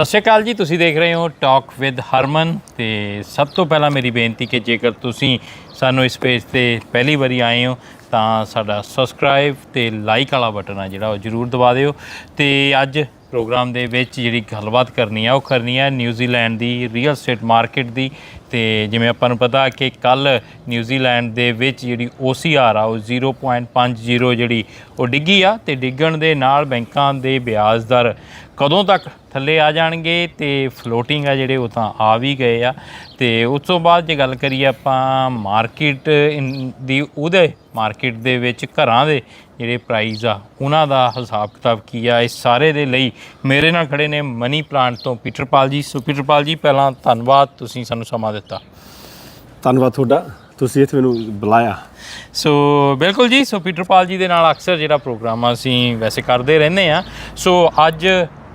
ਸਤਿ ਸ਼੍ਰੀ ਅਕਾਲ ਜੀ, ਤੁਸੀਂ ਦੇਖ ਰਹੇ ਹੋ ਟਾਕ ਵਿਦ ਹਰਮਨ ਤੇ ਸਭ ਤੋਂ ਪਹਿਲਾਂ ਮੇਰੀ ਬੇਨਤੀ ਕਿ ਜੇਕਰ ਤੁਸੀਂ ਸਾਨੂੰ ਇਸ ਪੇਜ ਤੇ ਪਹਿਲੀ ਵਾਰੀ ਆਏ ਹੋ, ਤਾਂ ਸਾਡਾ ਸਬਸਕ੍ਰਾਈਬ ਤੇ ਲਾਈਕ ਵਾਲਾ ਬਟਨ ਆ ਜਿਹੜਾ, ਉਹ ਜਰੂਰ ਦਬਾ ਦਿਓ। ਤੇ ਅੱਜ ਪ੍ਰੋਗਰਾਮ ਦੇ ਵਿੱਚ ਜਿਹੜੀ ਗੱਲਬਾਤ ਕਰਨੀ ਆ, ਉਹ ਕਰਨੀ ਆ ਨਿਊਜ਼ੀਲੈਂਡ ਦੀ ਰੀਅਲ ਸਟੇਟ ਮਾਰਕੀਟ ਦੀ। ਤੇ ਜਿਵੇਂ ਆਪਾਂ ਨੂੰ ਪਤਾ ਕਿ ਕੱਲ ਨਿਊਜ਼ੀਲੈਂਡ ਦੇ ਵਿੱਚ ਜਿਹੜੀ OCR ਆ, ਉਹ 0.50 ਜਿਹੜੀ, ਉਹ ਡਿੱਗੀ ਆ ਤੇ ਡਿੱਗਣ ਦੇ ਨਾਲ ਬੈਂਕਾਂ ਦੇ ਵਿਆਜ ਦਰ ਕਦੋਂ ਤੱਕ ਥੱਲੇ ਆ ਜਾਣਗੇ ਤੇ ਫਲੋਟਿੰਗ ਆ ਜਿਹੜੇ ਉਹ ਤਾਂ ਆ ਵੀ ਗਏ ਆ। ਤੇ ਉਸ ਤੋਂ ਬਾਅਦ ਜੇ ਗੱਲ ਕਰੀਏ ਆਪਾਂ ਮਾਰਕੀਟ ਦੀ ਉਹਦੇ ਮਾਰਕੀਟ ਦੇ ਵਿੱਚ ਘਰਾਂ ਦੇ ਜਿਹੜੇ ਪ੍ਰਾਈਸ ਆ ਉਹਨਾਂ ਦਾ ਹਿਸਾਬ ਕਿਤਾਬ ਕੀ ਆ? ਇਸ ਸਾਰੇ ਦੇ ਲਈ ਮੇਰੇ ਨਾਲ ਖੜੇ ਨੇ ਮਨੀ ਪਲਾਂਟ ਤੋਂ ਪੀਟਰਪਾਲ ਜੀ। ਸੋ ਪੀਟਰਪਾਲ ਜੀ ਪਹਿਲਾਂ ਧੰਨਵਾਦ ਤੁਸੀਂ ਸਾਨੂੰ ਸਮਾਂ ਦਿੱਤਾ। ਧੰਨਵਾਦ ਤੁਹਾਡਾ। ਤੁਸੀਂ ਇੱਥੇ ਮੈਨੂੰ ਬੁਲਾਇਆ। ਸੋ ਬਿਲਕੁਲ ਜੀ ਸੋ ਪੀਟਰਪਾਲ ਜੀ ਦੇ ਨਾਲ ਅਕਸਰ ਜਿਹੜਾ ਪ੍ਰੋਗਰਾਮ ਆ ਅਸੀਂ ਵੈਸੇ ਕਰਦੇ ਰਹਿੰਦੇ ਆ ਸੋ ਅੱਜ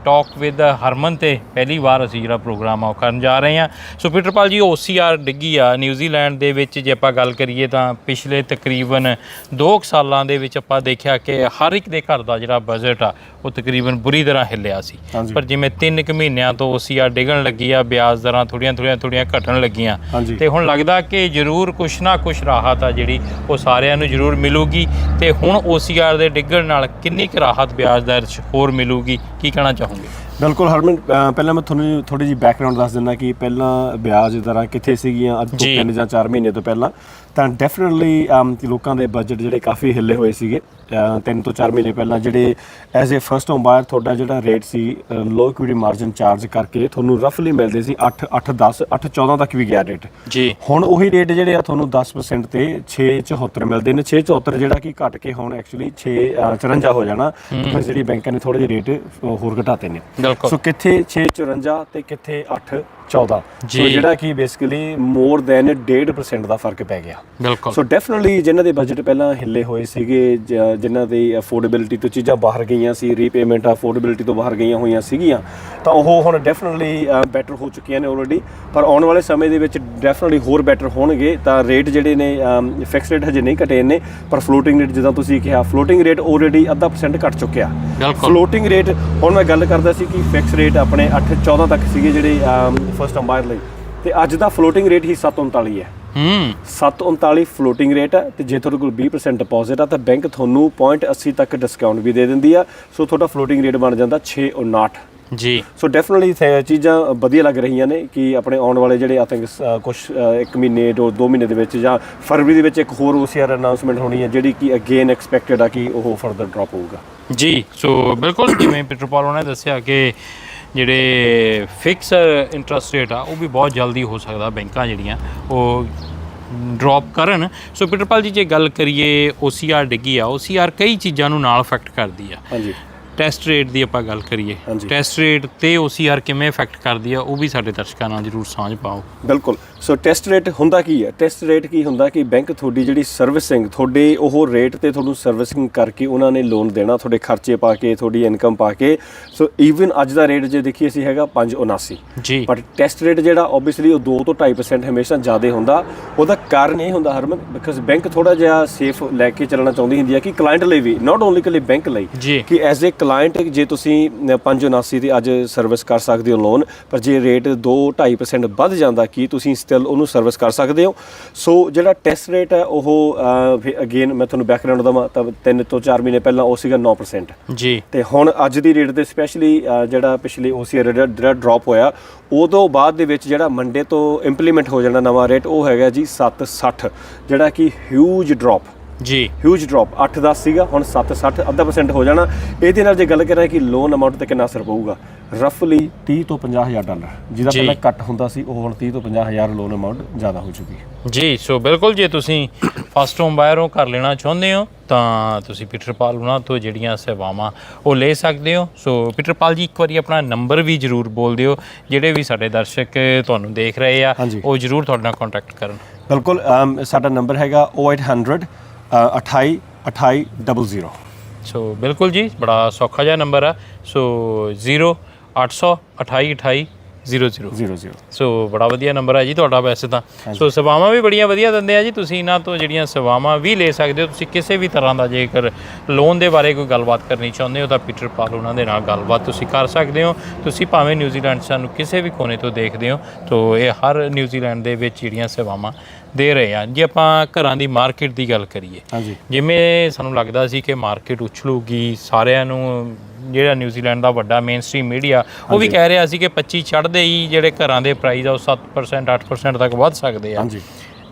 ਟਾਕ ਵਿਦ ਹਰਮਨ ਤੇ ਪਹਿਲੀ ਵਾਰ ਅਸੀਂ ਜਿਹੜਾ ਪ੍ਰੋਗਰਾਮ ਆ ਉਹ ਕਰਨ ਜਾ ਰਹੇ ਆ ਸੋ ਪੀਟਰਪਾਲ ਜੀ OCR ਡਿੱਗੀ ਆ ਨਿਊਜ਼ੀਲੈਂਡ ਦੇ ਵਿੱਚ। ਜੇ ਆਪਾਂ ਗੱਲ ਕਰੀਏ ਤਾਂ ਪਿਛਲੇ ਤਕਰੀਬਨ 2 ਸਾਲਾਂ ਦੇ ਵਿੱਚ ਆਪਾਂ ਦੇਖਿਆ ਕਿ ਹਰ ਇੱਕ ਦੇ ਘਰ ਦਾ ਜਿਹੜਾ ਬਜਟ ਆ ਉਹ ਤਕਰੀਬਨ ਬੁਰੀ ਤਰ੍ਹਾਂ ਹਿੱਲਿਆ ਸੀ। ਪਰ ਜਿਵੇਂ 3 ਕੁ ਮਹੀਨਿਆਂ ਤੋਂ OCR ਡਿੱਗਣ ਲੱਗੀ ਆ ਵਿਆਜ ਦਰਾਂ ਥੋੜੀਆਂ ਥੋੜੀਆਂ ਥੋੜੀਆਂ ਘਟਣ ਲੱਗੀਆਂ। ਤੇ ਹੁਣ ਲੱਗਦਾ ਕਿ ਜ਼ਰੂਰ ਕੁਛ ਨਾ ਕੁਛ ਰਾਹਤ ਆ ਜਿਹੜੀ ਉਹ ਸਾਰਿਆਂ ਨੂੰ ਜ਼ਰੂਰ ਮਿਲੂਗੀ। ਤੇ ਹੁਣ OCR ਦੇ ਡਿੱਗਣ ਨਾਲ ਕਿੰਨੀ ਕੁ ਰਾਹਤ ਵਿਆਜ ਦਰ 'ਚ ਹੋਰ ਮਿਲੂਗੀ? ਕੀ ਕਹਿਣਾ ఉంది ਬਿਲਕੁਲ ਹਰਮਨ ਪਹਿਲਾਂ ਮੈਂ ਤੁਹਾਨੂੰ ਥੋੜੀ ਜਿਹੀ ਬੈਕਗ੍ਰਾਉਂਡ ਦੱਸ ਦਿੰਦਾ ਕਿ ਪਹਿਲਾਂ ਵਿਆਜ ਦਰਾਂ ਕਿੱਥੇ ਸੀਗੀਆਂ ਅੱਜ ਤੋਂ ਜੀ। 3 ਜਾਂ 4 ਮਹੀਨੇ ਤੋਂ ਪਹਿਲਾਂ ਤਾਂ ਡੈਫੀਨਿਟਲੀ ਲੋਕਾਂ ਦੇ ਬਜਟ ਜਿਹੜੇ ਕਾਫੀ ਹਿੱਲੇ ਹੋਏ ਸੀਗੇ। 3 ਤੋਂ 4 ਮਹੀਨੇ ਪਹਿਲਾਂ ਜਿਹੜੇ as a first home buyer ਤੁਹਾਡਾ ਜਿਹੜਾ ਰੇਟ ਸੀ ਲੋ ਇਕੁਇਟੀ ਮਾਰਜਨ ਚਾਰਜ ਕਰਕੇ ਤੁਹਾਨੂੰ ਰਫਲੀ ਮਿਲਦੇ ਸੀ 8 8 10 8 14 ਤੱਕ ਵੀ ਗਿਆ ਰੇਟ ਜੀ। ਹੁਣ ਉਹੀ ਰੇਟ ਜਿਹੜੇ ਆ ਤੁਹਾਨੂੰ 10% ਤੇ 674 ਮਿਲਦੇ ਨੇ। 674 ਜਿਹੜਾ ਕਿ ਘਟ ਕੇ ਹੁਣ ਐਕਚੁਅਲੀ 6 54 ਹੋ ਜਾਣਾ ਜਿਹੜੀ ਬੈਂਕਾਂ ਨੇ ਥੋੜੇ ਜਿਹੇ ਰੇਟ ਹੋਰ ਘਟਾਤੇ ਨੇ। ਸੋ ਕਿੱਥੇ 654 ਤੇ ਕਿੱਥੇ 8 14 ਜੀ। ਸੋ ਜਿਹੜਾ ਕਿ ਬੇਸਿਕਲੀ ਮੋਰ ਦੈਨ 1.5% ਦਾ ਫ਼ਰਕ ਪੈ ਗਿਆ। ਬਿਲਕੁਲ। ਸੋ ਡੈਫੀਨਿਟਲੀ ਜਿਨ੍ਹਾਂ ਦੇ ਬਜਟ ਪਹਿਲਾਂ ਹਿੱਲੇ ਹੋਏ ਸੀਗੇ ਜਿਨ੍ਹਾਂ ਦੀ ਅਫੋਰਡੇਬਿਲਟੀ ਤੋਂ ਚੀਜ਼ਾਂ ਬਾਹਰ ਗਈਆਂ ਸੀ ਰੀਪੇਮੈਂਟ ਅਫੋਰਡੇਬਿਲਟੀ ਤੋਂ ਬਾਹਰ ਗਈਆਂ ਹੋਈਆਂ ਸੀਗੀਆਂ ਤਾਂ ਉਹ ਹੁਣ ਡੈਫੀਨਿਟਲੀ ਬੈਟਰ ਹੋ ਚੁੱਕੀਆਂ ਨੇ ਆਲਰੇਡੀ ਪਰ ਆਉਣ ਵਾਲੇ ਸਮੇਂ ਦੇ ਵਿੱਚ ਡੈਫੀਨਿਟਲੀ ਹੋਰ ਬੈਟਰ ਹੋਣਗੇ ਤਾਂ ਰੇਟ ਜਿਹੜੇ ਨੇ ਫਿਕਸ ਰੇਟ ਹਜੇ ਨਹੀਂ ਘਟੇ ਨੇ ਪਰ ਫਲੋਟਿੰਗ ਰੇਟ ਜਿੱਦਾਂ ਤੁਸੀਂ ਕਿਹਾ ਫਲੋਟਿੰਗ ਰੇਟ ਆਲਰੇਡੀ ਅੱਧਾ ਪਰਸੈਂਟ ਘਟ ਚੁੱਕਿਆ। ਫਲੋਟਿੰਗ ਰੇਟ ਹੁਣ ਮੈਂ ਗੱਲ ਕਰਦਾ ਸੀ ਕਿ ਫਿਕਸ ਰੇਟ ਆਪਣੇ 8 14 ਤੱਕ ਸੀਗੇ ਜਿਹੜੇ ਫਰਸਟ ਅੰਬਾਇਰ ਲਈ। ਤੇ ਅੱਜ ਦਾ ਫਲੋਟਿੰਗ ਰੇਟ ਹੀ 739 ਹੈ। ਹੂੰ। 739 ਫਲੋਟਿੰਗ ਰੇਟ ਹੈ ਤੇ ਜੇ ਤੁਹਾਡੇ ਕੋਲ 20% ਡਿਪੋਜ਼ਿਟ ਆ ਤਾਂ ਬੈਂਕ ਤੁਹਾਨੂੰ 0.80 ਤੱਕ ਡਿਸਕਾਊਂਟ ਵੀ ਦੇ ਦਿੰਦੀ ਆ। ਸੋ ਤੁਹਾਡਾ ਫਲੋਟਿੰਗ ਰੇਟ ਬਣ ਜਾਂਦਾ 659 ਜੀ। ਸੋ ਡੈਫੀਨਿਟਲੀ ਚੀਜ਼ਾਂ ਵਧੀਆ ਲੱਗ ਰਹੀਆਂ ਨੇ ਕਿ ਆਪਣੇ ਆਉਣ ਵਾਲੇ ਜਿਹੜੇ ਆਈ ਥਿੰਕ ਕੁਝ ਇੱਕ ਮਹੀਨੇ ਦੋ ਦੋ ਮਹੀਨੇ ਦੇ ਵਿੱਚ ਜਾਂ ਫਰਵਰੀ ਦੇ ਵਿੱਚ ਇੱਕ ਹੋਰ OCR ਅਨਾਉਂਸਮੈਂਟ ਹੋਣੀ ਹੈ ਜਿਹੜੀ ਕਿ ਅਗੇਨ ਐਕਸਪੈਕਟਡ ਆ ਕਿ ਉਹ ਫਰਦਰ ਡ੍ਰੌਪ ਹੋਊਗਾ। ਜੀ। ਸੋ ਬਿਲਕੁਲ ਜਿਵੇਂ ਪੀਟਰਪਾਲ ਨੇ ਦੱਸਿਆ ਕਿ ਜਿਹੜੇ ਫਿਕਸ ਇੰਟਰਸਟ ਰੇਟ ਆ, ਉਹ ਵੀ ਬਹੁਤ ਜਲਦੀ ਹੋ ਸਕਦਾ ਬੈਂਕਾਂ ਜਿਹੜੀਆਂ, ਉਹ ਡ੍ਰੌਪ ਕਰਨ। ਸੋ ਪੀਟਰਪਾਲ ਜੀ, ਜੇ ਗੱਲ ਕਰੀਏ OCR ਡਿੱਗੀ ਆ OCR ਕਈ ਚੀਜ਼ਾਂ ਨੂੰ ਨਾਲ ਇਫੈਕਟ ਕਰਦੀ ਆ। ਹਾਂਜੀ। ਟੈਸਟ ਰੇਟ ਦੀ ਆਪਾਂ ਗੱਲ ਕਰੀਏ। ਟੈਸਟ ਰੇਟ ਤੇ OCR ਕਿਵੇਂ ਇਫੈਕਟ ਕਰਦੀ ਆ ਉਹ ਵੀ ਸਾਡੇ ਦਰਸ਼ਕਾਂ ਨਾਲ ਜਰੂਰ ਸਾਂਝ ਪਾਓ। ਬਿਲਕੁਲ। ਸੋ ਟੈਸਟ ਰੇਟ ਹੁੰਦਾ ਕੀ ਹੈ? ਟੈਸਟ ਰੇਟ ਕੀ ਹੁੰਦਾ ਕਿ ਬੈਂਕ ਤੁਹਾਡੀ ਜਿਹੜੀ ਸਰਵਿਸਿੰਗ ਤੁਹਾਡੇ ਉਹ ਰੇਟ ਤੇ ਤੁਹਾਨੂੰ ਸਰਵਿਸਿੰਗ ਕਰਕੇ ਉਹਨਾਂ ਨੇ ਲੋਨ ਦੇਣਾ ਤੁਹਾਡੇ ਖਰਚੇ ਪਾ ਕੇ ਤੁਹਾਡੀ ਇਨਕਮ ਪਾ ਕੇ। ਸੋ ਈਵਨ ਅੱਜ ਦਾ ਰੇਟ ਜੇ ਦੇਖੀਏ ਅਸੀਂ ਹੈਗਾ 579 ਜੀ। ਪਰ ਟੈਸਟ ਰੇਟ ਜਿਹੜਾ ਆਬਵੀਅਸਲੀ ਉਹ 2 ਤੋਂ 2.5% ਹਮੇਸ਼ਾ ਜ਼ਿਆਦਾ ਹੁੰਦਾ। ਉਹਦਾ ਕਾਰਨ ਇਹ ਹੁੰਦਾ ਹਰਮਨ ਬਿਕਾਜ਼ ਬੈਂਕ ਥੋੜਾ ਜਿਹਾ ਸੇਫ ਲੈ ਕੇ ਚੱਲਣਾ ਚਾਹੁੰਦੀ ਹੁੰਦੀ ਹੈ ਕਿ ਕਲਾਇੰਟ ਲਈ ਵੀ ਨਾਟ ਓਨਲੀ ਕਿ ਬੈਂਕ ਲਈ। ਕਿ ਐਜ਼ ਅ ਕਲਾਇੰਟ ਜੇ ਤੁਸੀਂ 579 ਤੇ ਅੱਜ ਸਰਵਿਸ ਕਰ ਸਕਦੇ ਹੋ ਲੋਨ ਪਰ ਜੇ ਰੇਟ 2-2.5% ਵੱਧ ਜਾਂਦਾ ਕੀ ਤੁਸੀਂ ਸਟਿਲ ਉਹਨੂੰ ਸਰਵਿਸ ਕਰ ਸਕਦੇ ਹੋ? ਸੋ ਜਿਹੜਾ ਟੈਸਟ ਰੇਟ ਹੈ ਉਹ ਅਗੇਨ ਮੈਂ ਤੁਹਾਨੂੰ ਬੈਕਗ੍ਰਾਉਂਡ ਦਵਾਂ ਤਾਂ 3 ਤੋਂ 4 ਮਹੀਨੇ ਪਹਿਲਾਂ ਉਹ ਸੀਗਾ 9% ਜੀ। ਤੇ ਹੁਣ ਅੱਜ ਦੀ ਰੇਟ ਦੇ ਸਪੈਸ਼ਲੀ ਜਿਹੜਾ ਪਿਛਲੇ ਜਿਹੜਾ ਜਿਹੜਾ ਡ੍ਰੌਪ ਹੋਇਆ ਉਦੋਂ ਬਾਅਦ ਦੇ ਵਿੱਚ ਜਿਹੜਾ ਮੰਡੇ ਤੋਂ ਇੰਪਲੀਮੈਂਟ ਹੋ ਜਾਣਾ ਨਵਾਂ ਰੇਟ ਉਹ ਹੈਗਾ ਜੀ 760 ਜਿਹੜਾ ਕਿ ਹਿਊਜ ਡ੍ਰੌਪ ਜੀ। ਹਿਊਜ ਡ੍ਰੌਪ 8-10 ਸੀਗਾ ਹੁਣ 7-60 ਅੱਧਾ ਪਰਸੈਂਟ ਹੋ ਜਾਣਾ। ਇਹਦੇ ਨਾਲ ਜੇ ਗੱਲ ਕਰਾਂ ਕਿ ਲੋਨ ਅਮਾਉਂਟ ਤੇ ਕਿੰਨਾ ਅਸਰ ਪਊਗਾ? ਰਫਲੀ 30 ਤੋਂ 50000 ਡਾਲਰ ਜਿਹਦਾ ਪਹਿਲਾਂ ਘੱਟ ਹੁੰਦਾ ਸੀ ਉਹ ਹੁਣ 30 ਤੋਂ 50000 ਲੋਨ ਅਮਾਉਂਟ ਜ਼ਿਆਦਾ ਹੋ ਚੁੱਕੀ ਜੀ ਸੋ ਬਿਲਕੁਲ ਜੇ ਤੁਸੀਂ ਫਸਟ ਹੋਮ ਬਾਇਰ ਹੋ ਕਰ ਲੈਣਾ ਚਾਹੁੰਦੇ ਹੋ ਤਾਂ ਤੁਸੀਂ ਪੀਟਰ ਪਾਲ ਉਹਨਾਂ ਤੋਂ ਜਿਹੜੀਆਂ ਸੇਵਾਵਾਂ ਉਹ ਲੈ ਸਕਦੇ ਹੋ। ਸੋ ਪੀਟਰ ਪਾਲ ਜੀ ਇੱਕ ਵਾਰੀ ਆਪਣਾ ਨੰਬਰ ਵੀ ਜ਼ਰੂਰ ਬੋਲ ਦਿਓ ਜਿਹੜੇ ਵੀ ਸਾਡੇ ਦਰਸ਼ਕ ਤੁਹਾਨੂੰ ਦੇਖ ਰਹੇ ਆ ਉਹ ਜ਼ਰੂਰ ਤੁਹਾਡੇ ਨਾਲ ਕੰਟੈਕਟ ਕਰਨ। ਬਿਲਕੁਲ ਸਾਡਾ ਨੰਬਰ ਹੈਗਾ 08000 28 28 00 ਸੋ ਬਿਲਕੁਲ ਜੀ, ਬੜਾ ਸੌਖਾ ਜਿਹਾ ਨੰਬਰ ਆ। ਸੋ 0 800 28 28 00 00 ਸੋ ਬੜਾ ਵਧੀਆ ਨੰਬਰ ਹੈ ਜੀ ਤੁਹਾਡਾ ਵੈਸੇ ਤਾਂ। ਸੋ ਸੇਵਾਵਾਂ ਵੀ ਬੜੀਆਂ ਵਧੀਆ ਦਿੰਦੇ ਆ ਜੀ। ਤੁਸੀਂ ਇਹਨਾਂ ਤੋਂ ਜਿਹੜੀਆਂ ਸੇਵਾਵਾਂ ਵੀ ਲੈ ਸਕਦੇ ਹੋ। ਤੁਸੀਂ ਕਿਸੇ ਵੀ ਤਰ੍ਹਾਂ ਦਾ ਜੇਕਰ ਲੋਨ ਦੇ ਬਾਰੇ ਕੋਈ ਗੱਲਬਾਤ ਕਰਨੀ ਚਾਹੁੰਦੇ ਹੋ ਤਾਂ ਪੀਟਰ ਪਾਲ ਉਹਨਾਂ ਦੇ ਨਾਲ ਗੱਲਬਾਤ ਤੁਸੀਂ ਕਰ ਸਕਦੇ ਹੋ। ਤੁਸੀਂ ਭਾਵੇਂ ਨਿਊਜ਼ੀਲੈਂਡ ਸਾਨੂੰ ਕਿਸੇ ਵੀ ਕੋਨੇ ਤੋਂ ਦੇਖਦੇ ਹੋ। ਤੋਂ ਇਹ ਹਰ ਨਿਊਜ਼ੀਲੈਂਡ ਦੇ ਵਿੱਚ ਜਿਹੜੀਆਂ ਸੇਵਾਵਾਂ ਦੇ ਰਹੇ ਆ। ਜੇ ਆਪਾਂ ਘਰਾਂ ਦੀ ਮਾਰਕੀਟ ਦੀ ਗੱਲ ਕਰੀਏ। ਜਿਵੇਂ ਸਾਨੂੰ ਲੱਗਦਾ ਸੀ ਕਿ ਮਾਰਕੀਟ ਉਛਲੂਗੀ ਸਾਰਿਆਂ ਨੂੰ ਜਿਹੜਾ ਨਿਊਜ਼ੀਲੈਂਡ ਦਾ ਵੱਡਾ ਮੇਨਸਟ੍ਰੀਮ ਮੀਡੀਆ ਉਹ ਵੀ ਕਹਿ ਰਿਹਾ ਸੀ ਕਿ 25 ਚੜ੍ਹਦੇ ਹੀ ਜਿਹੜੇ ਘਰਾਂ ਦੇ ਪ੍ਰਾਈਸ ਆ ਉਹ 7% 8% ਤੱਕ ਵੱਧ ਸਕਦੇ ਆ। ਹਾਂਜੀ।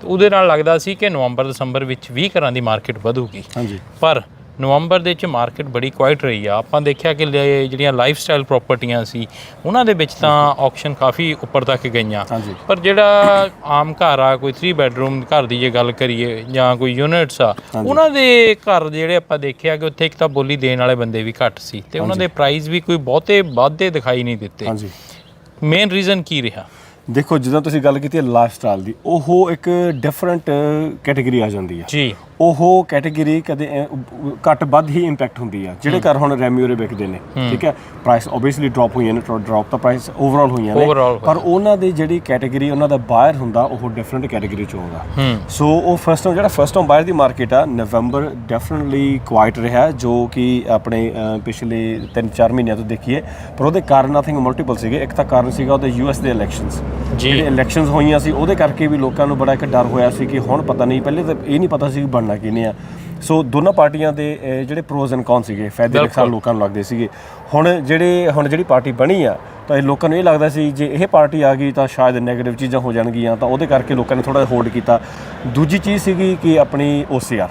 ਉਹਦੇ ਨਾਲ ਲੱਗਦਾ ਸੀ ਕਿ ਨਵੰਬਰ ਦਸੰਬਰ ਵਿੱਚ ਵੀ ਘਰਾਂ ਦੀ ਮਾਰਕੀਟ ਵਧੂਗੀ। ਹਾਂਜੀ। ਪਰ ਨਵੰਬਰ ਦੇ ਵਿੱਚ ਮਾਰਕੀਟ ਬੜੀ ਕੁਆਇਟ ਰਹੀ ਆ। ਆਪਾਂ ਦੇਖਿਆ ਕਿ ਜਿਹੜੀਆਂ ਲਾਈਫ ਸਟਾਈਲ ਪ੍ਰਾਪਰਟੀਆਂ ਸੀ ਉਹਨਾਂ ਦੇ ਵਿੱਚ ਤਾਂ ਆਕਸ਼ਨ ਕਾਫੀ ਉੱਪਰ ਤੱਕ ਗਈਆਂ। ਪਰ ਜਿਹੜਾ ਆਮ ਘਰ ਆ ਕੋਈ 3 ਬੈੱਡਰੂਮ ਘਰ ਦੀ ਜੇ ਗੱਲ ਕਰੀਏ ਜਾਂ ਕੋਈ ਯੂਨਿਟਸ ਆ ਉਹਨਾਂ ਦੇ ਘਰ ਜਿਹੜੇ ਆਪਾਂ ਦੇਖਿਆ ਕਿ ਉੱਥੇ ਇੱਕ ਤਾਂ ਬੋਲੀ ਦੇਣ ਵਾਲੇ ਬੰਦੇ ਵੀ ਘੱਟ ਸੀ ਤੇ ਉਹਨਾਂ ਦੇ ਪ੍ਰਾਈਸ ਵੀ ਕੋਈ ਬਹੁਤੇ ਵਾਧੇ ਦਿਖਾਈ ਨਹੀਂ ਦਿੱਤੇ। ਮੇਨ ਰੀਜ਼ਨ ਕੀ ਰਿਹਾ? ਦੇਖੋ ਜਦੋਂ ਤੁਸੀਂ ਗੱਲ ਕੀਤੀ ਹੈ ਲਾਈਫ ਸਟਾਈਲ ਦੀ ਉਹ ਇੱਕ ਡਿਫਰੈਂਟ ਕੈਟਾਗਰੀ ਆ ਜਾਂਦੀ ਹੈ ਜੀ। ਉਹ ਕੈਟਾਗਰੀ ਕਦੇ ਘੱਟ ਵੱਧ ਹੀ ਇੰਪੈਕਟ ਹੁੰਦੀ ਆ ਜਿਹੜੇ ਘਰ ਹੁਣ ਰੈਮਿਊਰੇ ਵਿਕਦੇ ਨੇ ਠੀਕ ਹੈ? ਪ੍ਰਾਈਸ ਆਬਵੀਅਸਲੀ ਡ੍ਰੌਪ ਹੋਈਆਂ ਨੇ ਡ੍ਰੌਪ ਤਾਂ ਪ੍ਰਾਈਸ ਓਵਰਆਲ ਹੋਈਆਂ ਨੇ ਪਰ ਉਹਨਾਂ ਦੀ ਜਿਹੜੀ ਕੈਟਾਗਰੀ ਉਹਨਾਂ ਦਾ ਬਾਇਰ ਹੁੰਦਾ ਉਹ ਡਿਫਰੈਂਟ ਕੈਟਾਗਰੀ ਚ ਹੋਊਗਾ ਸੋ ਉਹ ਫਸਟ ਜਿਹੜਾ ਫਸਟ ਟਾਈਮ ਬਾਇਰ ਦੀ ਮਾਰਕੀਟ ਆ ਨਵੰਬਰ ਡੈਫੀਨਿਟਲੀ ਕੁਆਇਟ ਰਿਹਾ ਜੋ ਕਿ ਆਪਣੇ ਪਿਛਲੇ 3-4 ਮਹੀਨਿਆਂ ਤੋਂ ਦੇਖੀਏ ਪਰ ਉਹਦੇ ਕਾਰਨ ਆਈ ਥਿੰਕ ਮਲਟੀਪਲ ਸੀਗੇ। ਇੱਕ ਤਾਂ ਕਾਰਨ ਸੀਗਾ ਉਹਦੇ ਯੂਐਸ ਦੇ ਇਲੈਕਸ਼ਨਸ ਜੀ। ਜਿਹੜੇ ਇਲੈਕਸ਼ਨਸ ਹੋਈਆਂ ਸੀ ਉਹਦੇ ਕਰਕੇ ਵੀ ਲੋਕਾਂ ਨੂੰ ਬੜਾ ਇੱਕ ਡਰ ਹੋਇਆ ਸੀ ਕਿ ਹੁਣ ਪਤਾ ਨਹੀਂ ਪਹਿਲੇ ਤਾਂ ਇਹ ਨਹੀਂ ਪਤਾ ਸੀ ਕਿ ਬਣਨਾ ਕਿਹਨੇ ਆ। ਸੋ ਦੋਨਾਂ ਪਾਰਟੀਆਂ ਦੇ ਜਿਹੜੇ ਪ੍ਰੋਜ਼ ਐਂਡ ਕੌਨ ਸੀਗੇ ਫਾਇਦੇ ਨੁਕਸਾਨ ਲੋਕਾਂ ਨੂੰ ਲੱਗਦੇ ਸੀਗੇ। ਹੁਣ ਜਿਹੜੇ ਹੁਣ ਜਿਹੜੀ ਪਾਰਟੀ ਬਣੀ ਆ ਤਾਂ ਇਹ ਲੋਕਾਂ ਨੂੰ ਇਹ ਲੱਗਦਾ ਸੀ ਜੇ ਇਹ ਪਾਰਟੀ ਆ ਗਈ ਤਾਂ ਸ਼ਾਇਦ ਨੈਗੇਟਿਵ ਚੀਜ਼ਾਂ ਹੋ ਜਾਣਗੀਆਂ ਤਾਂ ਉਹਦੇ ਕਰਕੇ ਲੋਕਾਂ ਨੇ ਥੋੜਾ ਹੋਲਡ ਕੀਤਾ। ਦੂਜੀ ਚੀਜ਼ ਸੀਗੀ ਕਿ ਆਪਣੀ OCR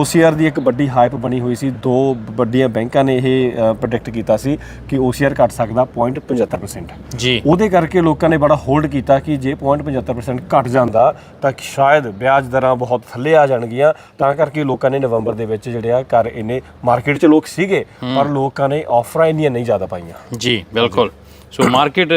OCR ਦੀ ਇੱਕ ਵੱਡੀ ਹਾਈਪ ਬਣੀ ਹੋਈ ਸੀ। ਦੋ ਵੱਡੀਆਂ ਬੈਂਕਾਂ ਨੇ ਇਹ ਪ੍ਰੈਡਿਕਟ ਕੀਤਾ ਸੀ ਕਿ OCR ਘਟ ਸਕਦਾ 0.75% ਜੀ। ਉਹਦੇ ਕਰਕੇ ਲੋਕਾਂ ਨੇ ਬੜਾ ਹੋਲਡ ਕੀਤਾ ਕਿ ਜੇ 0.75% ਘਟ ਜਾਂਦਾ ਤਾਂ ਸ਼ਾਇਦ ਵਿਆਜ ਦਰਾਂ ਬਹੁਤ ਥੱਲੇ ਆ ਜਾਣਗੀਆਂ। ਤਾਂ ਕਰਕੇ ਲੋਕਾਂ ਨੇ ਨਵੰਬਰ ਦੇ ਵਿੱਚ ਜਿਹੜੇ ਆ ਘਰ ਇਹਨੇ ਮਾਰਕੀਟ 'ਚ ਲੋਕ ਸੀਗੇ ਪਰ ਲੋਕਾਂ ਨੇ ਆਫਰਾਂ ਇੰਨੀਆਂ ਨਹੀਂ ਜ਼ਿਆਦਾ ਪਾਈਆਂ। ਜੀ ਬਿਲਕੁਲ। ਸੋ ਮਾਰਕੀਟ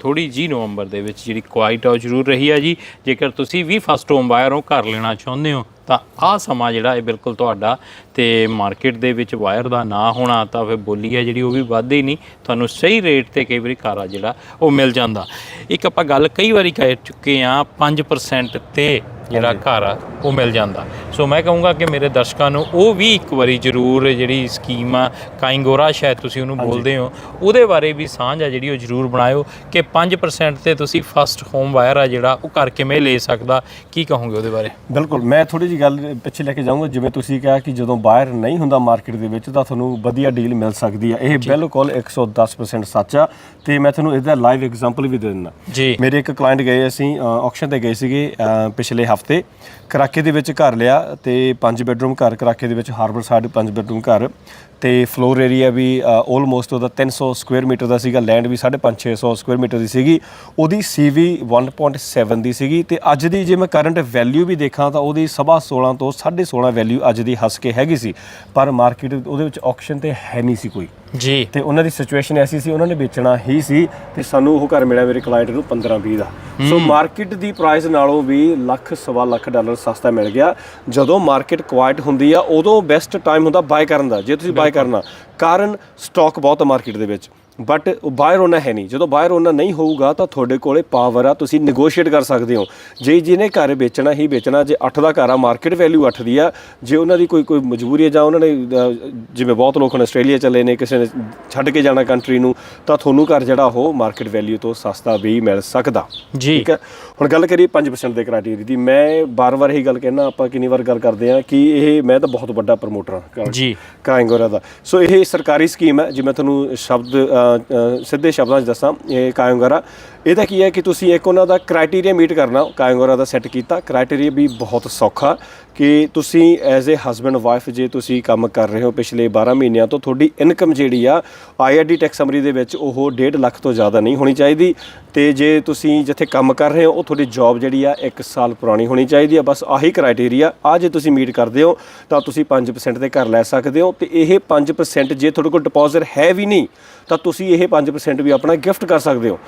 ਥੋੜੀ ਜੀ ਨਵੰਬਰ ਦੇ ਵਿੱਚ ਜਿਹੜੀ ਕੁਆਇਟ ਆ, ਉਹ ਜ਼ਰੂਰ ਰਹੀ ਆ ਜੀ। ਜੇਕਰ ਤੁਸੀਂ ਵੀ ਫਸਟ ਹੋਮ ਬਾਇਰ ਹੋ ਘਰ ਲੈਣਾ ਚਾਹੁੰਦੇ ਹੋ, ਤਾਂ ਆਹ ਸਮਾਂ ਜਿਹੜਾ ਇਹ ਬਿਲਕੁਲ ਤੁਹਾਡਾ ਤੇ ਮਾਰਕੀਟ ਦੇ ਵਿੱਚ ਵਾਇਰ ਦਾ ਨਾ ਹੋਣਾ, ਤਾਂ ਫਿਰ ਬੋਲੀ ਆ ਜਿਹੜੀ ਉਹ ਵੀ ਵੱਧਦੀ ਨਹੀਂ। ਤੁਹਾਨੂੰ ਸਹੀ ਰੇਟ ਤੇ ਕਈ ਵਾਰੀ ਕਾਰਾ ਜਿਹੜਾ ਉਹ ਮਿਲ ਜਾਂਦਾ। ਇੱਕ ਆਪਾਂ ਗੱਲ ਕਈ ਵਾਰੀ ਕਹਿ ਚੁੱਕੇ ਆ 5% ਤੇ ਜਿਹੜਾ ਘਰ ਆ ਉਹ ਮਿਲ ਜਾਂਦਾ। ਸੋ ਮੈਂ ਕਹੂੰਗਾ ਕਿ ਮੇਰੇ ਦਰਸ਼ਕਾਂ ਨੂੰ ਉਹ ਵੀ ਇੱਕ ਵਾਰੀ ਜ਼ਰੂਰ ਜਿਹੜੀ ਸਕੀਮ ਆ ਕਾਇੰਗੋਰਾ ਸ਼ਾਇਦ ਤੁਸੀਂ ਉਹਨੂੰ ਬੋਲਦੇ ਹੋ ਉਹਦੇ ਬਾਰੇ ਵੀ ਸਾਂਝ ਆ ਜਿਹੜੀ ਉਹ ਜ਼ਰੂਰ ਬਣਾਇਓ ਕਿ 5% ਤੇ ਤੁਸੀਂ ਫਸਟ ਹੋਮ ਵਾਇਰ ਆ ਜਿਹੜਾ ਉਹ ਘਰ ਕਿਵੇਂ ਲੈ ਸਕਦਾ ਕੀ ਕਹੋਗੇ ਉਹਦੇ ਬਾਰੇ? ਬਿਲਕੁਲ ਮੈਂ ਥੋੜੀ ਜੀ ਗੱਲ ਪਿੱਛੇ ਲੈ ਕੇ ਜਾਊਂਗਾ ਜਿਵੇਂ ਤੁਸੀਂ ਕਿਹਾ ਕਿ ਜਦੋਂ ਬਾਇਰ ਨਹੀਂ ਹੁੰਦਾ ਮਾਰਕੀਟ ਦੇ ਵਿੱਚ ਤਾਂ ਤੁਹਾਨੂੰ ਵਧੀਆ ਡੀਲ ਮਿਲ ਸਕਦੀ ਹੈ ਇਹ ਬਿਲਕੁਲ 110% ਸੱਚ ਆ ਤੇ ਮੈਂ ਤੁਹਾਨੂੰ ਇਹਦਾ ਲਾਈਵ ਐਗਜ਼ਾਮਪਲ ਵੀ ਦੇ ਦਿੰਦਾ। ਜੀ। ਮੇਰੇ ਇੱਕ ਕਲਾਇੰਟ ਗਏ ਅਸੀਂ ਆਕਸ਼ਨ ਤੇ ਗਏ ਸੀਗੇ ਪਿਛਲੇ ਹਫ਼ਤੇ ਕਰਾਕੇ ਦੇ ਵਿੱਚ ਘਰ ਲਿਆ ਤੇ 5 ਬੈਡਰੂਮ ਘਰ ਕਰਾਕੇ ਦੇ ਵਿੱਚ ਹਾਰਬਰ ਸਾਈਡ 5 ਬੈਡਰੂਮ ਘਰ ਤੇ ਫਲੋਰ ਏਰੀਆ ਵੀ ਆਲਮੋਸਟ ਉਹਦਾ 300 ਸਕੁਅਰ ਮੀਟਰ ਦਾ ਸੀਗਾ ਲੈਂਡ ਵੀ 550 600 ਸਕੁਅਰ ਮੀਟਰ ਦੀ ਸੀਗੀ, ਉਹਦੀ ਸੀਵੀ 1.7 ਦੀ ਸੀਗੀ ਤੇ ਅੱਜ ਦੀ ਜੇ ਮੈਂ ਕਰੰਟ ਵੈਲਿਊ ਵੀ ਦੇਖਾਂ ਤਾਂ ਉਹਦੀ ਸਵਾ 16 ਤੋਂ 16.5 ਵੈਲਿਊ ਅੱਜ ਦੀ ਹੱਸ ਕੇ ਹੈਗੀ ਸੀ, ਪਰ ਮਾਰਕੀਟ ਉਹਦੇ ਵਿੱਚ ਆਕਸ਼ਨ ਤੇ ਹੈ ਨਹੀਂ ਸੀ ਕੋਈ। ਜੀ। ਤੇ ਉਹਨਾਂ ਦੀ ਸਿਚੁਏਸ਼ਨ ਐਸੀ ਸੀ ਉਹਨਾਂ ਨੇ ਵੇਚਣਾ ਹੀ ਸੀ ਤੇ ਸਾਨੂੰ ਉਹ ਘਰ ਮਿਲਿਆ ਮੇਰੇ ਕਲਾਇੰਟ ਨੂੰ 15 20 ਦਾ। ਸੋ ਮਾਰਕੀਟ ਦੀ ਪ੍ਰਾਈਸ ਨਾਲੋਂ ਵੀ ਲੱਖ ਸਵਾ ਲੱਖ ਡਾਲਰ ਸਸਤਾ ਮਿਲ ਗਿਆ। ਜਦੋਂ ਮਾਰਕੀਟ ਕੁਆਇਟ ਹੁੰਦੀ ਆ ਉਦੋਂ ਬੈਸਟ ਟਾਈਮ ਹੁੰਦਾ ਬਾਏ ਕਰਨ ਦਾ ਜੇ ਤੁਸੀਂ ਬਾਏ ਕਰਨਾ। ਕਾਰਨ ਸਟਾਕ ਬਹੁਤ ਮਾਰਕੀਟ ਦੇ ਵਿੱਚ। ਬਟ ਬਾਇਰ ਹੋਣਾ ਹੈ ਨਹੀਂ। ਜਦੋਂ ਬਾਇਰ ਹੋਣਾ ਨਹੀਂ ਹੋਊਗਾ ਤਾਂ ਤੁਹਾਡੇ ਕੋਲੇ ਪਾਵਰ ਆ ਤੁਸੀਂ ਨੈਗੋਸ਼ੀਏਟ ਕਰ ਸਕਦੇ ਹੋ। ਜੇ ਜਿਹਨੇ ਘਰ ਵੇਚਣਾ ਹੀ ਵੇਚਣਾ ਜੇ 8 ਦਾ ਘਰ ਆ ਮਾਰਕੀਟ ਵੈਲਿਊ 8 ਦੀ ਆ ਜੇ ਉਹਨਾਂ ਦੀ ਕੋਈ ਕੋਈ ਮਜਬੂਰੀ ਹੈ ਜਾਂ ਉਹਨਾਂ ਨੇ ਜਿਵੇਂ ਬਹੁਤ ਲੋਕ ਹੁਣ ਆਸਟ੍ਰੇਲੀਆ ਚੱਲੇ ਨੇ ਕਿਸੇ ਨੇ ਛੱਡ ਕੇ ਜਾਣਾ ਕੰਟਰੀ ਨੂੰ ਤਾਂ ਤੁਹਾਨੂੰ ਘਰ ਜਿਹੜਾ ਉਹ ਮਾਰਕੀਟ ਵੈਲਿਊ ਤੋਂ ਸਸਤਾ ਵੀ ਮਿਲ ਸਕਦਾ। ਠੀਕ ਹੈ? ਹੁਣ ਗੱਲ ਕਰੀਏ 5% ਦੇ ਕ੍ਰਾਈਟੇਰੀਆ ਦੀ ਮੈਂ ਬਾਰ-ਬਾਰ ਇਹੀ ਗੱਲ ਕਹਿਣਾ ਆਪਾਂ ਕਿੰਨੀ ਵਾਰ ਗੱਲ ਕਰਦੇ ਆ ਕਿ ਇਹ ਮੈਂ ਤਾਂ ਬਹੁਤ ਵੱਡਾ ਪ੍ਰਮੋਟਰ ਹਾਂ ਜੀ। ਕਾਇੰਗੋਰਾ ਦਾ। ਸੋ ਇਹ ਸਰਕਾਰੀ ਸਕੀਮ ਹੈ ਜਿਵੇਂ ਤੁਹਾਨੂੰ ਸ਼ਬਦ ਸਿੱਧੇ ਸ਼ਬਦਾਂ 'ਚ ਦੱਸਾਂ ਇਹ ਕਾਇੰਗੋਰਾ ਇਹਦਾ ਕੀ ਹੈ ਕਿ ਤੁਸੀਂ ਇੱਕ ਉਹਨਾਂ ਦਾ ਕ੍ਰਾਈਟੇਰੀਆ ਮੀਟ ਕਰਨਾ, ਕਾਇੰਗੋਰਾ ਦਾ ਸੈੱਟ ਕੀਤਾ। ਕ੍ਰਾਈਟੇਰੀਆ ਵੀ ਬਹੁਤ ਸੌਖਾ ਕਿ ਤੁਸੀਂ ਐਜ਼ ਅ ਹਸਬੰਡ ਵਾਈਫ ਜੇ ਤੁਸੀਂ ਕੰਮ ਕਰ ਰਹੇ ਹੋ ਪਿਛਲੇ 12 ਮਹੀਨਿਆਂ ਤੋਂ, ਤੁਹਾਡੀ ਇਨਕਮ ਜਿਹੜੀ ਆ ਆਈਆਰਡੀ ਟੈਕਸ ਸਮਰੀ ਦੇ ਵਿੱਚ ਉਹ 1.5 ਲੱਖ ਤੋਂ ਜ਼ਿਆਦਾ ਨਹੀਂ ਹੋਣੀ ਚਾਹੀਦੀ। ਤੇ ਜੇ ਤੁਸੀਂ ਜਿੱਥੇ ਕੰਮ ਕਰ ਰਹੇ ਹੋ, ਉਹ ਤੁਹਾਡੀ ਜੌਬ ਜਿਹੜੀ ਆ 1 ਸਾਲ ਪੁਰਾਣੀ ਹੋਣੀ ਚਾਹੀਦੀ ਆ। ਬਸ ਆਹੀ ਕ੍ਰਾਈਟੇਰੀਆ ਆ, ਜੇ ਤੁਸੀਂ ਮੀਟ ਕਰਦੇ ਹੋ, ਤਾਂ ਤੁਸੀਂ 5% ਦੇ ਘਰ ਲੈ ਸਕਦੇ ਹੋ। ਤੇ ਇਹ 5% ਜੇ ਤੁਹਾਡੇ ਕੋਲ ਡਿਪੋਜ਼ਿਟ ਹੈ ਵੀ ਨਹੀਂ, ਤਾਂ ਤੁਸੀਂ ਇਹ 5% ਵੀ ਆਪਣਾ ਗਿਫਟ ਕਰ ਸਕਦੇ ਹੋ।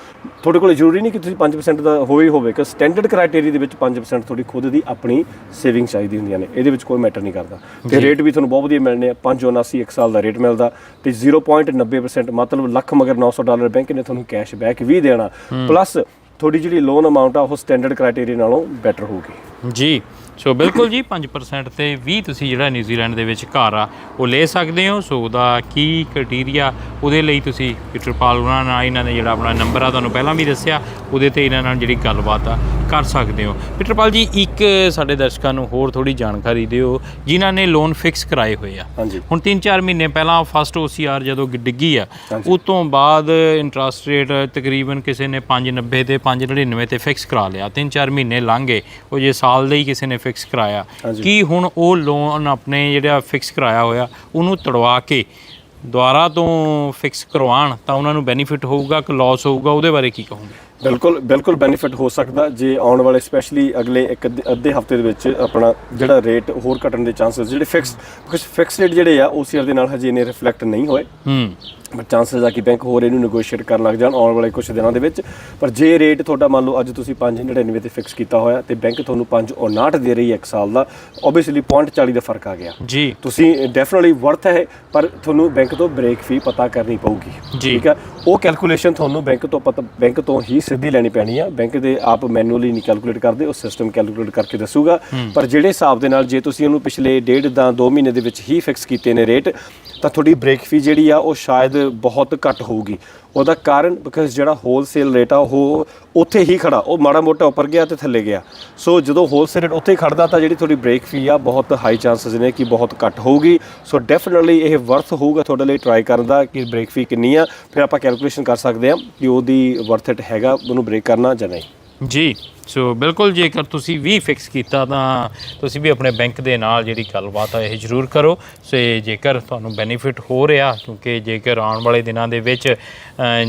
ਤੁਹਾਡੇ ਕੋਲ ਬਿਲਕੁਲ ਜ਼ਰੂਰੀ ਨਹੀਂ ਕਿ ਤੁਸੀਂ 5% ਦਾ ਹੋਵੇ ਹੀ ਹੋਵੇ ਕਿ ਸਟੈਂਡਰਡ ਕ੍ਰਾਈਟੇਰੀਆ ਦੇ ਵਿੱਚ 5% ਤੁਹਾਡੀ ਖੁਦ ਦੀ ਆਪਣੀ ਸੇਵਿੰਗ ਚਾਹੀਦੀ ਹੁੰਦੀਆਂ ਨੇ। ਇਹਦੇ ਵਿੱਚ ਕੋਈ ਮੈਟਰ ਨਹੀਂ ਕਰਦਾ। ਤੇ ਰੇਟ ਵੀ ਤੁਹਾਨੂੰ ਬਹੁਤ ਵਧੀਆ ਮਿਲਣੇ ਆ 579 ਇੱਕ ਸਾਲ ਦਾ ਰੇਟ ਮਿਲਦਾ ਤੇ 0.90% ਮਤਲਬ ਲੱਖ ਮਗਰ 900 ਡਾਲਰ ਬੈਂਕ ਨੇ ਤੁਹਾਨੂੰ ਕੈਸ਼ ਬੈਕ ਵੀ ਦੇਣਾ। ਪਲੱਸ ਤੁਹਾਡੀ ਜਿਹੜੀ ਲੋਨ ਅਮਾਉਂਟ ਆ ਉਹ ਸਟੈਂਡਰਡ ਕ੍ਰਾਈਟੇਰੀਆ ਨਾਲੋਂ ਬੈਟਰ ਹੋਊਗੀ। ਜੀ। ਸੋ ਬਿਲਕੁਲ ਜੀ 5% ਤੇ ਵੀ ਤੁਸੀਂ ਜਿਹੜਾ ਨਿਊਜ਼ੀਲੈਂਡ ਦੇ ਵਿੱਚ ਘਰ ਆ ਉਹ ਲੈ ਸਕਦੇ ਹੋ। ਸੋ ਉਹਦਾ ਕੀ ਕ੍ਰਾਈਟੇਰੀਆ ਉਹਦੇ ਲਈ ਤੁਸੀਂ ਪੀਟਰ ਪਾਲ ਉਹਨਾਂ ਨਾਲ ਇਹਨਾਂ ਨੇ ਜਿਹੜਾ ਆਪਣਾ ਨੰਬਰ ਆ ਤੁਹਾਨੂੰ ਪਹਿਲਾਂ ਵੀ ਦੱਸਿਆ ਉਹਦੇ ਤੇ ਇਹਨਾਂ ਨਾਲ ਜਿਹੜੀ ਗੱਲਬਾਤ ਆ ਕਰ ਸਕਦੇ ਹੋ। ਪੀਟਰ ਪਾਲ ਜੀ ਇੱਕ ਸਾਡੇ ਦਰਸ਼ਕਾਂ ਨੂੰ ਹੋਰ ਥੋੜੀ ਜਾਣਕਾਰੀ ਦਿਓ ਜਿਨ੍ਹਾਂ ਨੇ ਲੋਨ ਫਿਕਸ ਕਰਾਏ ਹੋਏ ਆ। ਹੁਣ 3-4 ਮਹੀਨੇ ਪਹਿਲਾਂ ਫਸਟ OCR ਜਦੋਂ ਡਿੱਗੀ ਆ। ਉਸ ਤੋਂ ਬਾਅਦ ਇੰਟਰਸਟ ਰੇਟ ਤਕਰੀਬਨ ਕਿਸੇ ਨੇ 5.90 ਤੇ 5.99 ਤੇ ਫਿਕਸ ਕਰਾ ਲਿਆ। 3-4 ਮਹੀਨੇ ਲੰਘ ਗਏ ਉਹ ਜੇ ਸਾਲ ਦੇ ਹੀ ਕਿਸੇ ਨੇ ਫਿਕਸ ਕਰਾਇਆ। ਕੀ ਹੁਣ ਉਹ ਲੋਨ ਆਪਣੇ ਜਿਹੜਾ ਫਿਕਸ ਕਰਾਇਆ ਹੋਇਆ ਉਹਨੂੰ ਤੜਵਾ ਕੇ ਦੁਬਾਰਾ ਤੋਂ ਫਿਕਸ ਕਰਵਾਉਣ ਤਾਂ ਉਹਨਾਂ ਨੂੰ ਬੈਨੀਫਿਟ ਹੋਊਗਾ ਕਿ ਲਾਸ ਹੋਊਗਾ? ਉਹਦੇ ਬਾਰੇ ਕੀ ਕਹੋਗੇ? ਬਿਲਕੁਲ ਬਿਲਕੁਲ ਬੈਨੀਫਿਟ ਹੋ ਸਕਦਾ ਜੇ ਆਉਣ ਵਾਲੇ ਸਪੈਸ਼ਲੀ ਅਗਲੇ ਇੱਕ ਅੱਧੇ- ਹਫ਼ਤੇ ਦੇ ਵਿੱਚ ਆਪਣਾ ਜਿਹੜਾ ਰੇਟ ਹੋਰ ਘਟਣ ਦੇ ਚਾਂਸਸ ਜਿਹੜੇ ਫਿਕਸ ਕੁਝ ਫਿਕਸ ਰੇਟ ਜਿਹੜੇ ਆ OCR ਦੇ ਨਾਲ ਹਜੇ ਇਹਨੇ ਰਿਫਲੈਕਟ ਨਹੀਂ ਹੋਏ। ਹੂੰ। ਬਟ ਚਾਂਸਸ ਆ ਕਿ ਬੈਂਕ ਹੋਰ ਇਹਨੂੰ ਨੈਗੋਸ਼ੀਏਟ ਕਰਨ ਲੱਗ ਜਾਣ ਆਉਣ ਵਾਲੇ ਕੁਝ ਦਿਨਾਂ ਦੇ ਵਿੱਚ। ਪਰ ਜੇ ਰੇਟ ਤੁਹਾਡਾ ਮੰਨ ਲਓ ਅੱਜ ਤੁਸੀਂ 599 ਤੇ ਫਿਕਸ ਕੀਤਾ ਹੋਇਆ ਤੇ ਬੈਂਕ ਤੁਹਾਨੂੰ 559 ਦੇ ਰਹੀ ਹੈ ਇੱਕ ਸਾਲ ਦਾ ਓਬਵੀਅਸਲੀ 0.40 ਦਾ ਫ਼ਰਕ ਆ ਗਿਆ। ਜੀ। ਤੁਸੀਂ ਡੈਫੀਨਿਟਲੀ ਵਰਥ ਹੈ ਪਰ ਤੁਹਾਨੂੰ ਬੈਂਕ ਤੋਂ ਬ੍ਰੇਕ ਫੀ ਪਤਾ ਕਰਨੀ ਪਊਗੀ। ਠੀਕ ਹੈ ਉਹ ਕੈਲਕੂਲੇਸ਼ਨ ਤੁਹਾਨੂੰ ਬੈਂਕ ਤੋਂ ਪਤਾ ਬੈਂਕ ਤੋਂ ਹੀ ਸਿੱਧੀ ਲੈਣੀ ਪੈਣੀ ਆ। ਬੈਂਕ ਦੇ ਆਪ ਮੈਨੂਅਲੀ ਨਹੀਂ ਕੈਲਕੂਲੇਟ ਕਰਦੇ ਉਹ ਸਿਸਟਮ ਕੈਲਕੂਲੇਟ ਕਰਕੇ ਦੱਸੂਗਾ। ਪਰ ਜਿਹੜੇ ਹਿਸਾਬ ਦੇ ਨਾਲ ਜੇ ਤੁਸੀਂ ਉਹਨੂੰ ਪਿਛਲੇ ਡੇਢ ਦਾ 2 ਮਹੀਨੇ ਦੇ ਵਿੱਚ ਹੀ ਫਿਕਸ ਕੀਤੇ ਨੇ ਰੇਟ ਤਾਂ ਤੁਹਾਡੀ ਬ੍ਰੇਕ ਫੀ ਜਿਹੜੀ ਆ, ਉਹ ਸ਼ਾਇਦ ਬਹੁਤ ਘੱਟ ਹੋਊਗੀ। ਉਹਦਾ ਕਾਰਨ ਬਿਕਾਜ਼ ਜਿਹੜਾ ਹੋਲਸੇਲ ਰੇਟ ਆ, ਉਹ ਉੱਥੇ ਹੀ ਖੜਾ। ਉਹ ਮਾੜਾ ਮੋਟਾ ਉੱਪਰ ਗਿਆ ਤੇ ਥੱਲੇ ਗਿਆ। ਸੋ ਜਦੋਂ ਹੋਲਸੇਲ ਰੇਟ ਉੱਥੇ ਹੀ ਖੜਦਾ, ਤਾਂ ਜਿਹੜੀ ਤੁਹਾਡੀ ਬ੍ਰੇਕ ਫੀ ਆ, ਬਹੁਤ ਹਾਈ ਚਾਂਸਸ ਨੇ ਕਿ ਬਹੁਤ ਘੱਟ ਹੋਊਗੀ। ਸੋ ਡੈਫੀਨਿਟਲੀ ਇਹ ਵਰਥ ਹੋਊਗਾ ਤੁਹਾਡੇ ਲਈ ਟਰਾਈ ਕਰਨ ਦਾ ਕਿ ਬ੍ਰੇਕ ਫੀ ਕਿੰਨੀ ਆ। ਫਿਰ ਆਪਾਂ ਕੈਲਕੂਲੇਸ਼ਨ ਕਰ ਸਕਦੇ ਹਾਂ ਕਿ ਉਹਦੀ ਵਰਥ ਇਟ ਹੈਗਾ, ਉਹਨੂੰ ਬ੍ਰੇਕ ਕਰਨਾ ਜਾਂ ਨਹੀਂ। ਜੀ। ਸੋ ਬਿਲਕੁਲ ਜੇਕਰ ਤੁਸੀਂ ਵੀ ਫਿਕਸ ਕੀਤਾ ਤਾਂ ਤੁਸੀਂ ਵੀ ਆਪਣੇ ਬੈਂਕ ਦੇ ਨਾਲ ਜਿਹੜੀ ਗੱਲਬਾਤ ਆ, ਇਹ ਜ਼ਰੂਰ ਕਰੋ। ਸੇ ਜੇਕਰ ਤੁਹਾਨੂੰ ਬੈਨੀਫਿਟ ਹੋ ਰਿਹਾ, ਕਿਉਂਕਿ ਜੇਕਰ ਆਉਣ ਵਾਲੇ ਦਿਨਾਂ ਦੇ ਵਿੱਚ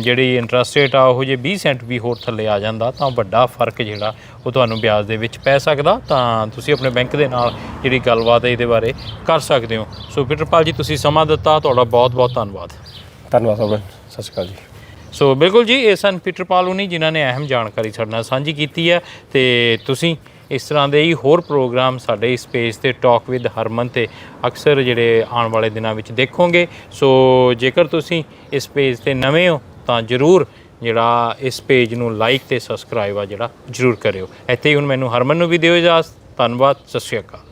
ਜਿਹੜੀ ਇੰਟਰਸਟ ਰੇਟ ਆ, ਉਹ ਜੇ 20 ਸੈਂਟ ਵੀ ਹੋਰ ਥੱਲੇ ਆ ਜਾਂਦਾ, ਤਾਂ ਵੱਡਾ ਫ਼ਰਕ ਜਿਹੜਾ, ਉਹ ਤੁਹਾਨੂੰ ਵਿਆਜ ਦੇ ਵਿੱਚ ਪੈ ਸਕਦਾ। ਤਾਂ ਤੁਸੀਂ ਆਪਣੇ ਬੈਂਕ ਦੇ ਨਾਲ ਜਿਹੜੀ ਗੱਲਬਾਤ ਹੈ ਇਹਦੇ ਬਾਰੇ ਕਰ ਸਕਦੇ ਹੋ। ਸੋ ਪੀਟਰਪਾਲ ਜੀ, ਤੁਸੀਂ ਸਮਾਂ ਦਿੱਤਾ, ਤੁਹਾਡਾ ਬਹੁਤ ਬਹੁਤ ਧੰਨਵਾਦ। ਧੰਨਵਾਦ ਸਭ ਸਤਿ ਸ਼੍ਰੀ ਅਕਾਲ ਜੀ। ਸੋ ਬਿਲਕੁਲ ਜੀ, ਇਹ ਸਨ ਪੀਟਰ ਪਾਲੂਨੀ ਜਿਨ੍ਹਾਂ ਨੇ ਅਹਿਮ ਜਾਣਕਾਰੀ ਸਾਡੇ ਨਾਲ ਸਾਂਝੀ ਕੀਤੀ ਹੈ ਤੇ ਤੁਸੀਂ ਇਸ ਤਰ੍ਹਾਂ ਦੇ ਹੀ ਹੋਰ ਪ੍ਰੋਗਰਾਮ ਸਾਡੇ ਇਸ ਪੇਜ ਤੇ ਟਾਕ ਵਿਦ ਹਰਮਨ ਤੇ ਅਕਸਰ ਜਿਹੜੇ ਆਉਣ ਵਾਲੇ ਦਿਨਾਂ ਵਿੱਚ ਦੇਖੋਗੇ। ਸੋ ਜੇਕਰ ਤੁਸੀਂ ਇਸ ਪੇਜ ਤੇ ਨਵੇਂ ਹੋ, ਤਾਂ ਜਰੂਰ ਜਿਹੜਾ ਇਸ ਪੇਜ ਨੂੰ ਲਾਈਕ ਤੇ ਸਬਸਕ੍ਰਾਈਬ ਆ ਜਿਹੜਾ ਜਰੂਰ ਕਰਿਓ। ਇੱਥੇ ਹੀ ਹੁਣ ਮੈਨੂੰ ਹਰਮਨ ਨੂੰ ਵੀ ਦਿਓ ਇਜਾਜ਼ਤ। ਧੰਨਵਾਦ, ਸਤਿ ਸ਼੍ਰੀ ਅਕਾਲ।